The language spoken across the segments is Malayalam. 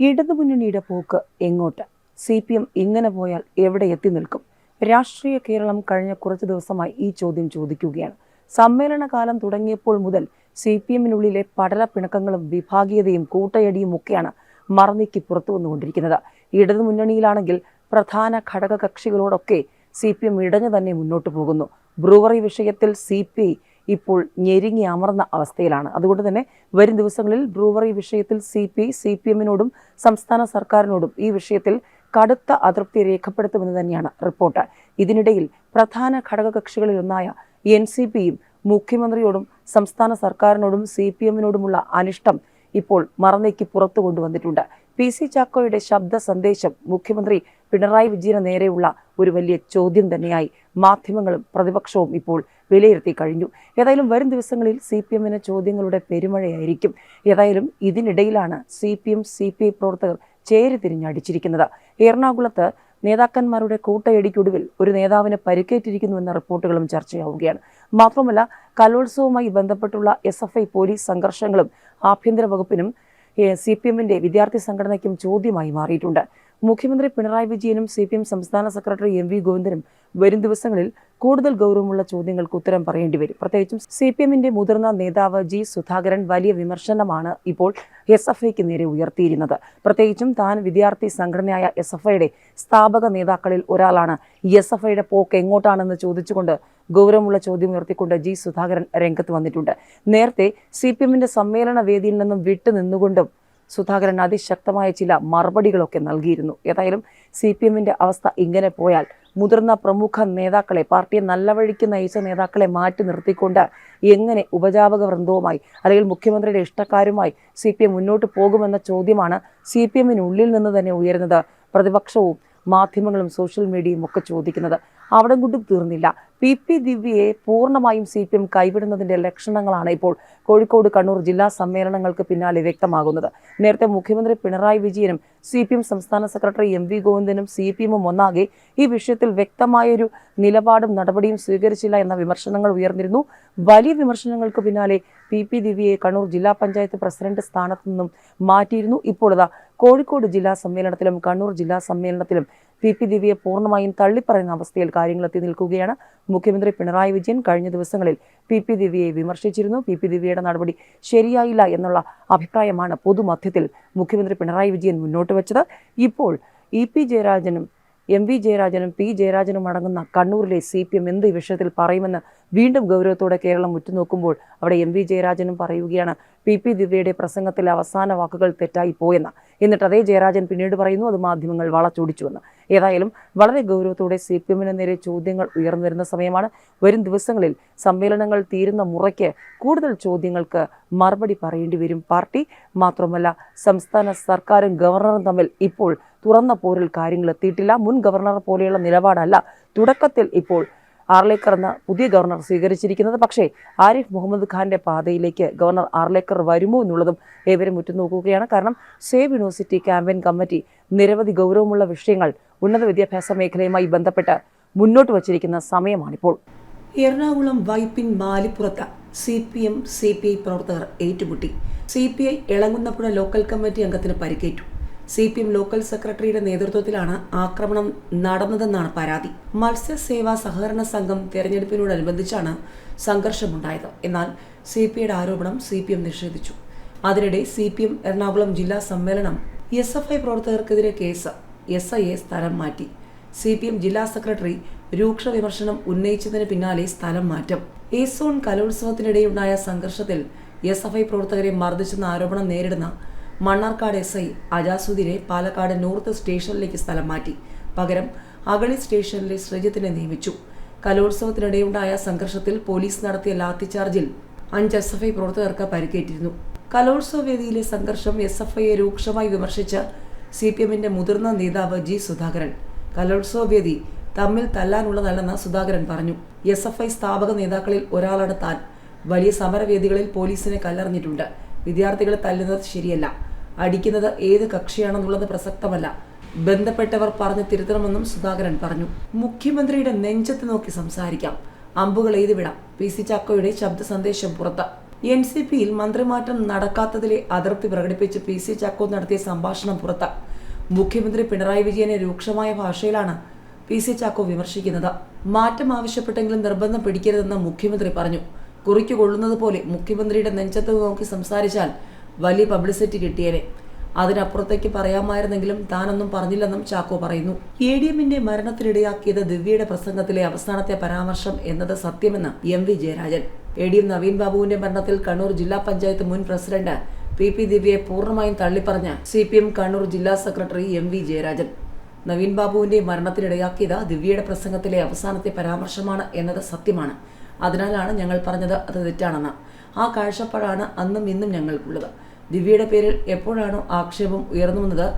ഇടതുമുന്നണിയുടെ പോക്ക് എങ്ങോട്ട്? സി പി എം ഇങ്ങനെ പോയാൽ എവിടെ എത്തി നിൽക്കും? രാഷ്ട്രീയ കേരളം കഴിഞ്ഞ കുറച്ച് ദിവസമായി ഈ ചോദ്യം ചോദിക്കുകയാണ്. സമ്മേളന കാലം തുടങ്ങിയപ്പോൾ മുതൽ സി പി എമ്മിനുള്ളിലെ പടല പിണക്കങ്ങളും വിഭാഗീയതയും കൂട്ടയടിയും ഒക്കെയാണ് മറന്നിക്ക് പുറത്തു വന്നുകൊണ്ടിരിക്കുന്നത്. ഇടതുമുന്നണിയിലാണെങ്കിൽ പ്രധാന ഘടക കക്ഷികളോടൊക്കെ സി പി എം ഇടഞ്ഞു തന്നെ മുന്നോട്ട് പോകുന്നു. ബ്രൂവറി വിഷയത്തിൽ സി പി ഐ ഇപ്പോൾ ഞെരുങ്ങി അമർന്ന അവസ്ഥയിലാണ്. അതുകൊണ്ട് തന്നെ വരും ദിവസങ്ങളിൽ ബ്രൂവറി വിഷയത്തിൽ സി പി സി പി എമ്മിനോടും സംസ്ഥാന സർക്കാരിനോടും ഈ വിഷയത്തിൽ കടുത്ത അതൃപ്തി രേഖപ്പെടുത്തുമെന്ന് തന്നെയാണ് റിപ്പോർട്ട്. ഇതിനിടയിൽ പ്രധാന ഘടകകക്ഷികളിലൊന്നായ എൻ സി പിയും മുഖ്യമന്ത്രിയോടും സംസ്ഥാന സർക്കാരിനോടും സി പി എമ്മിനോടുമുള്ള അനിഷ്ടം ഇപ്പോൾ മറന്നേക്ക് പുറത്തു കൊണ്ടുവന്നിട്ടുണ്ട്. പി സി ചാക്കോയുടെ ശബ്ദ സന്ദേശം മുഖ്യമന്ത്രി പിണറായി വിജയന് നേരെയുള്ള ഒരു വലിയ ചോദ്യം തന്നെയായി മാധ്യമങ്ങളും പ്രതിപക്ഷവും ഇപ്പോൾ വിലയിരുത്തി കഴിഞ്ഞു. ഏതായാലും വരും ദിവസങ്ങളിൽ സി പി എമ്മിന് ചോദ്യങ്ങളുടെ പെരുമഴയായിരിക്കും. ഏതായാലും ഇതിനിടയിലാണ് C P M C P I പ്രവർത്തകർ ചേരി തിരിഞ്ഞടിച്ചിരിക്കുന്നത്. എറണാകുളത്ത് നേതാക്കന്മാരുടെ കൂട്ടയടിക്കൊടുവിൽ ഒരു നേതാവിന് പരിക്കേറ്റിരിക്കുന്നുവെന്ന റിപ്പോർട്ടുകളും ചർച്ചയാവുകയാണ്. മാത്രമല്ല കലോത്സവവുമായി ബന്ധപ്പെട്ടുള്ള എസ് എഫ് ഐ പോലീസ് സംഘർഷങ്ങളും ആഭ്യന്തര വകുപ്പിനും സി പി എമ്മിന്റെ വിദ്യാർത്ഥി സംഘടനയ്ക്കും ചോദ്യമായി മാറിയിട്ടുണ്ട്. മുഖ്യമന്ത്രി പിണറായി വിജയനും സി സംസ്ഥാന സെക്രട്ടറി എം വി ഗോവിന്ദനും വരും ദിവസങ്ങളിൽ കൂടുതൽ ഗൗരവമുള്ള ചോദ്യങ്ങൾക്ക് ഉത്തരം പറയേണ്ടി വരും. പ്രത്യേകിച്ചും സി പി എമ്മിന്റെ മുതിർന്ന നേതാവ് ജി സുധാകരൻ വലിയ വിമർശനമാണ് ഇപ്പോൾ എസ് എഫ് ഐക്ക് നേരെ ഉയർത്തിയിരുന്നത് പ്രത്യേകിച്ചും താൻ വിദ്യാർത്ഥി സംഘടനയായ എസ് എഫ് ഐയുടെ സ്ഥാപക നേതാക്കളിൽ ഒരാളാണ്. എസ് എഫ് ഐയുടെ പോക്ക് എങ്ങോട്ടാണെന്ന് ചോദിച്ചുകൊണ്ട് ഗൗരവമുള്ള ചോദ്യം ഉയർത്തിക്കൊണ്ട് ജി സുധാകരൻ രംഗത്ത് വന്നിട്ടുണ്ട്. നേരത്തെ സി പി എമ്മിന്റെ സമ്മേളന വേദിയിൽ നിന്നും വിട്ടു നിന്നുകൊണ്ടും സുധാകരൻ അതിശക്തമായ ചില മറുപടികളൊക്കെ നൽകിയിരുന്നു. ഏതായാലും സി പി എമ്മിന്റെ അവസ്ഥ ഇങ്ങനെ പോയാൽ മുതിർന്ന പ്രമുഖ നേതാക്കളെ പാർട്ടിയെ നല്ല വഴിക്ക് നയിച്ച നേതാക്കളെ മാറ്റി നിർത്തിക്കൊണ്ട് എങ്ങനെ ഉപജാപക വൃന്ദവുമായി അല്ലെങ്കിൽ മുഖ്യമന്ത്രിയുടെ ഇഷ്ടക്കാരുമായി സി പി എം മുന്നോട്ട് പോകുമെന്ന ചോദ്യമാണ് സി പി എമ്മിനുള്ളിൽ നിന്ന് തന്നെ ഉയരുന്നത്. പ്രതിപക്ഷവും മാധ്യമങ്ങളും സോഷ്യൽ മീഡിയയും ഒക്കെ ചോദിക്കുന്നത് അവിടെ കൊണ്ടും തീർന്നില്ല. പി പി ദിവ്യയെ പൂർണമായും സി പി എം കൈവിടുന്നതിന്റെ ലക്ഷണങ്ങളാണ് ഇപ്പോൾ കോഴിക്കോട് കണ്ണൂർ ജില്ലാ സമ്മേളനങ്ങൾക്ക് പിന്നാലെ വ്യക്തമാകുന്നത്. നേരത്തെ മുഖ്യമന്ത്രി പിണറായി വിജയനും സി പി എം സംസ്ഥാന സെക്രട്ടറി എം വി ഗോവിന്ദനും സി പി എമ്മും ഒന്നാകെ ഈ വിഷയത്തിൽ വ്യക്തമായൊരു നിലപാടും നടപടിയും സ്വീകരിച്ചില്ല എന്ന വിമർശനങ്ങൾ ഉയർന്നിരുന്നു. വലിയ വിമർശനങ്ങൾക്ക് പിന്നാലെ പി പി ദിവ്യയെ കണ്ണൂർ ജില്ലാ പഞ്ചായത്ത് പ്രസിഡന്റ് സ്ഥാനത്തു നിന്നും മാറ്റിയിരുന്നു. ഇപ്പോഴതാ കോഴിക്കോട് ജില്ലാ സമ്മേളനത്തിലും കണ്ണൂർ ജില്ലാ സമ്മേളനത്തിലും പി പി ദിവ്യയെ പൂർണമായും തള്ളിപ്പറയുന്ന അവസ്ഥയിൽ കാര്യങ്ങൾ എത്തി നിൽക്കുകയാണ് മുഖ്യമന്ത്രി പിണറായി വിജയൻ കഴിഞ്ഞ ദിവസങ്ങളിൽ പി പി ദിവ്യയെ വിമർശിച്ചിരുന്നു. പി പി ദിവ്യയുടെ നടപടി ശരിയായില്ല എന്നുള്ള അഭിപ്രായമാണ് പൊതുമധ്യത്തിൽ മുഖ്യമന്ത്രി പിണറായി വിജയൻ മുന്നോട്ട് വെച്ചത്. ഇപ്പോൾ ഇ പി ജയരാജനും എം വി ജയരാജനും പി ജയരാജനും അടങ്ങുന്ന കണ്ണൂരിലെ സി പി എം എന്ത് ഈ വിഷയത്തിൽ പറയുമെന്ന് വീണ്ടും ഗൗരവത്തോടെ കേരളം ഉറ്റുനോക്കുമ്പോൾ അവിടെ എം വി ജയരാജനും പറയുകയാണ് പി പി ദിവ്യയുടെ പ്രസംഗത്തിലെ അവസാന വാക്കുകൾ തെറ്റായി പോയെന്ന്. എന്നിട്ട് അതേ ജയരാജൻ പിന്നീട് പറയുന്നു അത് മാധ്യമങ്ങൾ വളച്ചൊടിച്ചുവെന്ന്. ഏതായാലും വളരെ ഗൗരവത്തോടെ സി പി എമ്മിന് നേരെ ചോദ്യങ്ങൾ ഉയർന്നു വരുന്ന സമയമാണ്. വരും ദിവസങ്ങളിൽ സമ്മേളനങ്ങൾ തീരുന്ന മുറയ്ക്ക് കൂടുതൽ ചോദ്യങ്ങൾക്ക് മറുപടി പറയേണ്ടി വരും പാർട്ടി. മാത്രമല്ല സംസ്ഥാന സർക്കാരും ഗവർണറും തമ്മിൽ ഇപ്പോൾ തുറന്ന പോരിൽ കാര്യങ്ങൾ എത്തിയിട്ടില്ല. മുൻ ഗവർണർ പോലെയുള്ള നിലപാടല്ല തുടക്കത്തിൽ ഇപ്പോൾ ആർലേക്കർ എന്ന പുതിയ ഗവർണർ സ്വീകരിച്ചിരിക്കുന്നത്. പക്ഷേ ആരിഫ് മുഹമ്മദ് ഖാന്റെ പാതയിലേക്ക് ഗവർണർ ആർലേക്കർ വരുമോ എന്നുള്ളതും ഏവരും ഉറ്റുനോക്കുകയാണ്. കാരണം സേവ് യൂണിവേഴ്സിറ്റി ക്യാമ്പയിൻ കമ്മിറ്റി നിരവധി ഗൗരവമുള്ള വിഷയങ്ങൾ ഉന്നത വിദ്യാഭ്യാസ മേഖലയുമായി ബന്ധപ്പെട്ട് മുന്നോട്ട് വച്ചിരിക്കുന്ന സമയമാണിപ്പോൾ. Ernakulam Vypin മാലിപ്പുറത്ത് C P M C P I പ്രവർത്തകർ ഏറ്റുമുട്ടി. C P I Elankunnapuzha local committee അംഗത്തിന് പരിക്കേറ്റു. സി പി എം ലോക്കൽ സെക്രട്ടറിയുടെ നേതൃത്വത്തിലാണ് ആക്രമണം നടന്നതെന്നാണ് പരാതി. മത്സ്യസേവാ സഹകരണ സംഘം തെരഞ്ഞെടുപ്പിനോടനുബന്ധിച്ചാണ് സംഘർഷമുണ്ടായത്. എന്നാൽ സി പി ഐയുടെ ആരോപണം സി പി എം നിഷേധിച്ചു. അതിനിടെ സി പി എം എറണാകുളം ജില്ലാ സമ്മേളനം എസ് എഫ് ഐ പ്രവർത്തകർക്കെതിരെ കേസ് എസ് ഐ എ സ്ഥലം മാറ്റി. സി പി എം ജില്ലാ സെക്രട്ടറി രൂക്ഷ വിമർശനം ഉന്നയിച്ചതിന് പിന്നാലെ സ്ഥലം മാറ്റം. ഏസോൺ കലോത്സവത്തിനിടെയുണ്ടായ സംഘർഷത്തിൽ എസ് എഫ് ഐ പ്രവർത്തകരെ മർദ്ദിച്ചെന്ന ആരോപണം നേരിടുന്ന മണ്ണാർക്കാട് എസ് ഐ അജാസുദ്ദീനെ പാലക്കാട് നോർത്ത് സ്റ്റേഷനിലേക്ക് സ്ഥലം മാറ്റി. പകരം അഗളി സ്റ്റേഷനിലെ ശ്രീജിത്തിനെ നിയമിച്ചു. കലോത്സവത്തിനിടെയുണ്ടായ സംഘർഷത്തിൽ പോലീസ് നടത്തിയ ലാത്തിചാർജിൽ അഞ്ച് എസ് എഫ് ഐ പ്രവർത്തകർക്ക് പരിക്കേറ്റിരുന്നു. കലോത്സവ വേദിയിലെ സംഘർഷം എസ് എഫ് ഐയെ രൂക്ഷമായി വിമർശിച്ച സി പി എമ്മിന്റെ മുതിർന്ന നേതാവ് ജി സുധാകരൻ. കലോത്സവ വേദി തമ്മിൽ തല്ലാനുള്ളതല്ലെന്ന് സുധാകരൻ പറഞ്ഞു. എസ് എഫ് ഐ സ്ഥാപക നേതാക്കളിൽ ഒരാളാണ് താൻ. വലിയ സമരവേദികളിൽ പോലീസിനെ കല്ലെറിഞ്ഞിട്ടുണ്ട്. വിദ്യാർത്ഥികളെ തല്ലുന്നത് ശരിയല്ല. അടിക്കുന്നത് ഏത് കക്ഷിയാണെന്നുള്ളത് പ്രസക്തമല്ല. ബന്ധപ്പെട്ടവർ പറഞ്ഞു തിരുത്തണമെന്നും സുധാകരൻ പറഞ്ഞു. മുഖ്യമന്ത്രിയുടെ നെഞ്ചത്ത് നോക്കി സംസാരിക്കാം. അമ്പുകൾ എഴുതി വിടാം പി സി ചാക്കോയുടെ ശബ്ദ സന്ദേശം പുറത്ത്. എൻ സി പിയിൽ മന്ത്രിമാറ്റം നടക്കാത്തതിലെ അതൃപ്തി പ്രകടിപ്പിച്ച് പി സി ചാക്കോ നടത്തിയ സംഭാഷണം പുറത്ത്. മുഖ്യമന്ത്രി പിണറായി വിജയനെ രൂക്ഷമായ ഭാഷയിലാണ് പി സി ചാക്കോ വിമർശിക്കുന്നത്. മാറ്റം ആവശ്യപ്പെട്ടെങ്കിലും നിർബന്ധം പിടിക്കരുതെന്ന് മുഖ്യമന്ത്രി പറഞ്ഞു. കുറിക്ക് കൊള്ളുന്നത് പോലെ മുഖ്യമന്ത്രിയുടെ നെഞ്ചത്ത് നോക്കി സംസാരിച്ചാൽ വലിയ പബ്ലിസിറ്റി കിട്ടിയേനെ. അതിനപ്പുറത്തേക്ക് പറയാമായിരുന്നെങ്കിലും താനൊന്നും പറഞ്ഞില്ലെന്നും ചാക്കോ പറയുന്നു. എ ഡി എമ്മിന്റെ മരണത്തിനിടയാക്കിയത് ദിവ്യയുടെ പ്രസംഗത്തിലെ അവസാനത്തെ പരാമർശം എന്നത് സത്യമെന്ന് M V Jayarajan. A D M Naveen ബാബുവിന്റെ മരണത്തിൽ കണ്ണൂർ ജില്ലാ പഞ്ചായത്ത് മുൻ പ്രസിഡന്റ് പി പി ദിവ്യയെ പൂർണമായും തള്ളിപ്പറഞ്ഞ സി പി എം കണ്ണൂർ ജില്ലാ secretary M V Jayarajan. Naveen ബാബുവിന്റെ മരണത്തിനിടയാക്കിയത് ദിവ്യയുടെ പ്രസംഗത്തിലെ അവസാനത്തെ പരാമർശമാണ് എന്നത് സത്യമാണ്. അതിനാലാണ് ഞങ്ങൾ പറഞ്ഞത് അത് തെറ്റാണെന്ന്. ആ കാഴ്ചപ്പാടാണ് അന്നും ഇന്നും ഞങ്ങൾക്കുള്ളത്. ദിവ്യയുടെ പേരിൽ എപ്പോഴാണോ ആക്ഷേപം ഉയർന്നു വന്നത്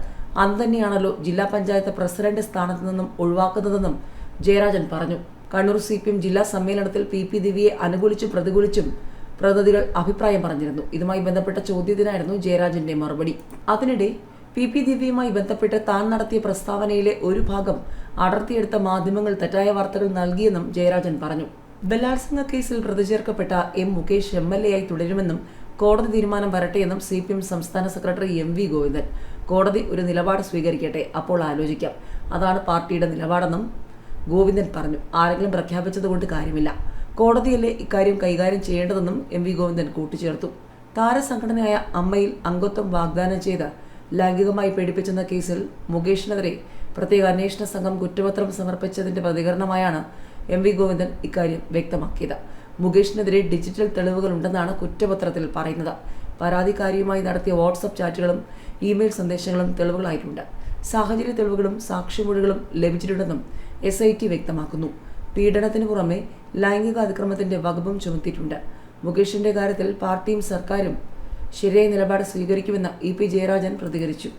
അന്ന് തന്നെയാണല്ലോ ജില്ലാ പഞ്ചായത്ത് പ്രസിഡന്റ് സ്ഥാനത്ത് നിന്നും ഒഴിവാക്കുന്നതെന്നും ജയരാജൻ പറഞ്ഞു. കണ്ണൂർ സി പി എം ജില്ലാ സമ്മേളനത്തിൽ പി പി ദിവ്യയെ അനുകൂലിച്ചും പ്രതികൂലിച്ചും പ്രതിനിധികൾ അഭിപ്രായം പറഞ്ഞിരുന്നു. ഇതുമായി ബന്ധപ്പെട്ട ചോദ്യത്തിനായിരുന്നു ജയരാജന്റെ മറുപടി. അതിനിടെ പി പി ദിവ്യയുമായി ബന്ധപ്പെട്ട് താൻ നടത്തിയ പ്രസ്താവനയിലെ ഒരു ഭാഗം അടർത്തിയെടുത്ത മാധ്യമങ്ങൾ തെറ്റായ വാർത്തകൾ നൽകിയെന്നും ജയരാജൻ പറഞ്ഞു. ബലാത്സംഗ കേസിൽ പ്രതിചേർക്കപ്പെട്ട M Mukesh M L A ആയി തുടരുമെന്നും കോടതി തീരുമാനം വരട്ടെ എന്നും സി പി എം സംസ്ഥാന സെക്രട്ടറി എം വി ഗോവിന്ദൻ. കോടതി ഒരു നിലപാട് സ്വീകരിക്കട്ടെ അപ്പോൾ ആലോചിക്കാം. അതാണ് പാർട്ടിയുടെ നിലപാടെന്നും ഗോവിന്ദൻ പറഞ്ഞു. ആരെങ്കിലും പ്രഖ്യാപിച്ചതുകൊണ്ട് കാര്യമില്ല. കോടതിയല്ലേ ഇക്കാര്യം കൈകാര്യം ചെയ്യേണ്ടതെന്നും എം വി ഗോവിന്ദൻ കൂട്ടിച്ചേർത്തു. താരസംഘടനയായ അമ്മയിൽ അംഗത്വം വാഗ്ദാനം ചെയ്ത് ലൈംഗികമായി പീഡിപ്പിച്ചെന്ന കേസിൽ മുകേഷിനെതിരെ പ്രത്യേക അന്വേഷണ സംഘം കുറ്റപത്രം സമർപ്പിച്ചതിന്റെ പ്രതികരണമായാണ് എം വി ഗോവിന്ദൻ ഇക്കാര്യം വ്യക്തമാക്കിയത്. മുകേഷിനെതിരെ ഡിജിറ്റൽ തെളിവുകൾ ഉണ്ടെന്നാണ് കുറ്റപത്രത്തിൽ പറയുന്നത്. പരാതിക്കാരിയുമായി നടത്തിയ വാട്സപ്പ് ചാറ്റുകളും ഇമെയിൽ സന്ദേശങ്ങളും തെളിവുകളായിട്ടുണ്ട്. സാഹചര്യ തെളിവുകളും സാക്ഷിമൊഴികളും ലഭിച്ചിട്ടുണ്ടെന്നും എസ് ഐ ടി വ്യക്തമാക്കുന്നു. പീഡനത്തിന് പുറമെ ലൈംഗിക അതിക്രമത്തിന്റെ വകുപ്പും ചുമത്തിയിട്ടുണ്ട്. മുകേഷിന്റെ കാര്യത്തിൽ പാർട്ടിയും സർക്കാരും ശരിയായ നിലപാട് സ്വീകരിക്കുമെന്ന് ഇ പി ജയരാജൻ പ്രതികരിച്ചു.